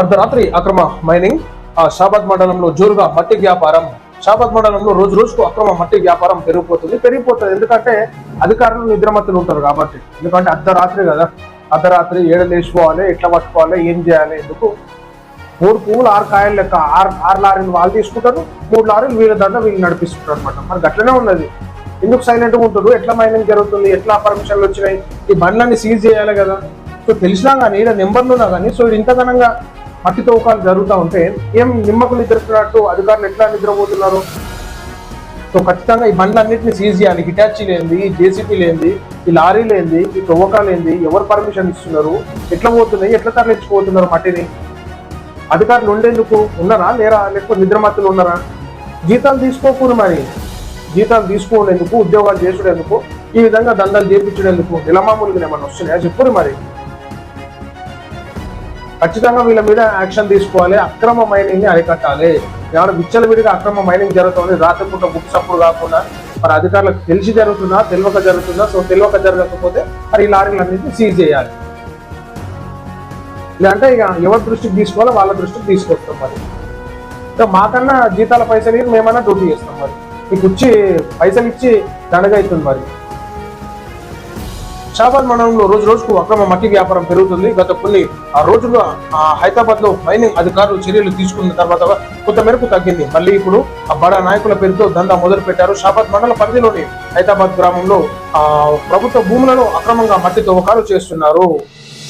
అర్ధరాత్రి అక్రమ మైనింగ్ ఆ షాబాద్ మండలంలో జోరుగా మట్టి వ్యాపారం షాబాద్ మండలంలో రోజు రోజుకు అక్రమ మట్టి వ్యాపారం పెరిగిపోతుంది పెరిగిపోతుంది. ఎందుకంటే అధికారులు నిద్రమత్తులు ఉంటారు కాబట్టి. ఎందుకంటే అర్ధరాత్రి కదా. అర్ధరాత్రి ఏడు లేచిపోవాలి ఎట్లా పట్టుకోవాలి ఏం చేయాలి ఎందుకు? మూడు పువ్వులు ఆరు కాయలు లెక్క ఆరు ఆరు లారీలు వాళ్ళు తీసుకుంటారు మూడు లారీలు వీళ్ళ దండ వీళ్ళు నడిపిస్తుంటారు అనమాట మరి గట్లనే ఉన్నది. ఎందుకు సైలెంట్గా ఉంటారు? ఎట్లా మైనింగ్ జరుగుతుంది? ఎట్లా పర్మిషన్లు వచ్చినాయి? ఈ బండ్లన్నీ సీజ్ చేయాలి కదా. సో తెలిసినా కానీ ఈడ నెంబర్లున్నా కానీ సో ఇది మట్టి తవ్వకాలు జరుగుతూ ఉంటే ఏం నిమ్మకులు నిద్రస్తున్నట్టు అధికారులు ఎట్లా నిద్రపోతున్నారు? సో ఖచ్చితంగా ఈ బండ్లన్నింటినీ సీజ్ చేయాలి. హిటాచీ లేనిది జేసీపీ లేనిది ఈ లారీ లేనిది ఈ తవ్వకాలు లేనిది ఎవరు పర్మిషన్ ఇస్తున్నారు? ఎట్లా పోతున్నాయి? ఎట్లా తరలించిపోతున్నారు మట్టిని? అధికారులు ఉండేందుకు ఉన్నారా? లేరా? లేకపోతే నిద్రమత్తులు ఉన్నారా? జీతాలు తీసుకోకూడదు మరి. జీతాలు తీసుకునేందుకు ఉద్యోగాలు చేసుడేందుకు ఈ విధంగా దందాలు చేపించడేందుకు నిలమామూలుగా ఏమన్నా వస్తున్నాయా? చెప్పురు మరి. ఖచ్చితంగా వీళ్ళ మీద యాక్షన్ తీసుకోవాలి. అక్రమ మైనింగ్ని అరికట్టాలి. ఏమైనా విచ్చలవిడిగా అక్రమ మైనింగ్ జరుగుతుంది. రాత్రిపూట బుక్స్ అప్పుడు కాకుండా మరి అధికారులకు తెలిసి జరుగుతుందా తెలియక జరుగుతుందా సో తెలియక జరగకపోతే మరి ఈ లారీలన్నింటినీ సీజ్ చేయాలి. లేదంటే ఇక ఎవరి దృష్టికి తీసుకోవాలో వాళ్ళ దృష్టికి తీసుకొస్తాం మరి. ఇక మాకన్నా జీతాల పైసలు మేమన్నా డ్యూటీ చేస్తాం మరి. మీకు వచ్చి పైసలు ఇచ్చి దండగా అవుతుంది మరి. షాబాద్ మండలంలో రోజు రోజుకు అక్రమ మట్టి వ్యాపారం పెరుగుతుంది. గత కొన్ని ఆ రోజుల్లో హైదరాబాద్లో మైనింగ్ అధికారులు చర్యలు తీసుకున్న తర్వాత కొంత మేరకు తగ్గింది. మళ్ళీ ఇప్పుడు బడా నాయకుల పేరుతో దందా మొదలు పెట్టారు షాబాద్ మండల పరిధిలోని హైదరాబాద్ గ్రామంలో ఆ ప్రభుత్వ భూములను అక్రమంగా మట్టి తవ్వకాలు చేస్తున్నారు.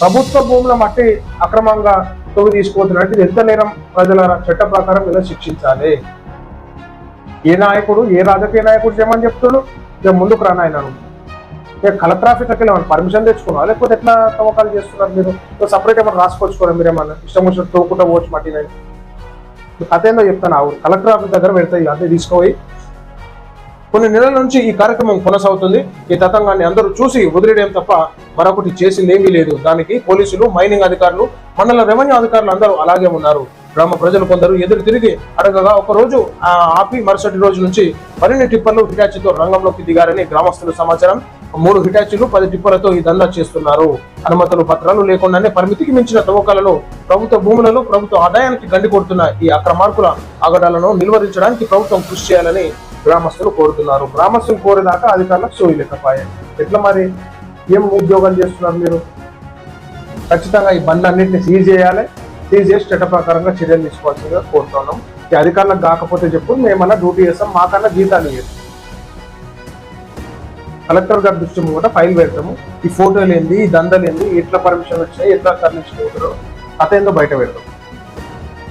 ప్రభుత్వ భూముల మట్టి అక్రమంగా తవ్వి తీసుకుపోతున్నట్టు ఎంత నేరం? ప్రజల చట్ట ప్రకారం ఇలా శిక్షించాలి. ఏ నాయకుడు ఏ రాజకీయ నాయకుడు చేయమని చెప్తాడు ముందుకు రానాయనను ఇక కలెక్టర్ ఆఫీస్కి ఏమైనా పర్మిషన్ తెచ్చుకున్నా లేకపోతే ఎట్లా తవ్వకాలు చేస్తున్నారు మీరు? సపరేట్ ఏమైనా రాసుకోవచ్చుకోరా మీరు ఏమన్నా? ఇష్టం వచ్చినట్టు తోకుండా పోవచ్చు మట్టిని కథ ఏందో చెప్తాను ఆ కలెక్టర్ ఆఫీస్ దగ్గర పెడతాయి అదే తీసుకుపోయి. కొన్ని నెలల నుంచి ఈ కార్యక్రమం కొనసాగుతుంది. ఈ తతంగాన్ని అందరూ చూసి వదిలేయడం తప్ప మరొకటి చేసింది ఏమీ లేదు. దానికి పోలీసులు మైనింగ్ అధికారులు మండల రెవెన్యూ అధికారులు అందరూ అలాగే ఉన్నారు. గ్రామ ప్రజలు కొందరు ఎదురు తిరిగి అడగగా ఒక రోజు ఆ, ఆపి మరుసటి రోజు నుంచి మరిన్ని టిప్పర్లు హిటాచీతో రంగంలోకి దిగారని గ్రామస్తుల సమాచారం. మూడు హిటాచీలు పది టిప్పర్లతో ఈ దందా చేస్తున్నారు. అనుమతులు పత్రాలు లేకుండానే పరిమితికి మించిన తవ్వకాలలో ప్రభుత్వ భూములలో ప్రభుత్వ ఆదాయానికి గండి కొడుతున్న ఈ అక్రమార్కుల ఆగడాలను నిలువరించడానికి ప్రభుత్వం కృషి చేయాలని గ్రామస్తులు కోరుతున్నారు. గ్రామస్తులు కోరేదాకా అధికారులకు సోయి ఎట్లా మరి? ఏం ఉద్యోగాలు చేస్తున్నారు మీరు? ఖచ్చితంగా ఈ బండ్లు అన్నింటినీ సీజ్ చేయాలి. సీజ్ చేసి చట్ట ప్రకారంగా చర్యలు తీసుకోవాల్సిందిగా కోరుతున్నాం. ఈ అధికారులకు కాకపోతే చెప్పు మేమన్నా డ్యూటీ చేస్తాం మాకన్నా జీతాలు చేస్తాం కలెక్టర్ గారి దృష్టి కూడా ఫైల్ పెడతాము. ఈ ఫోటోలు ఏంది ఈ దందలు ఏంది ఎట్లా పర్మిషన్ వచ్చినాయి ఎట్లా తరలించుకుంటారో అతేందో బయట పెడతాం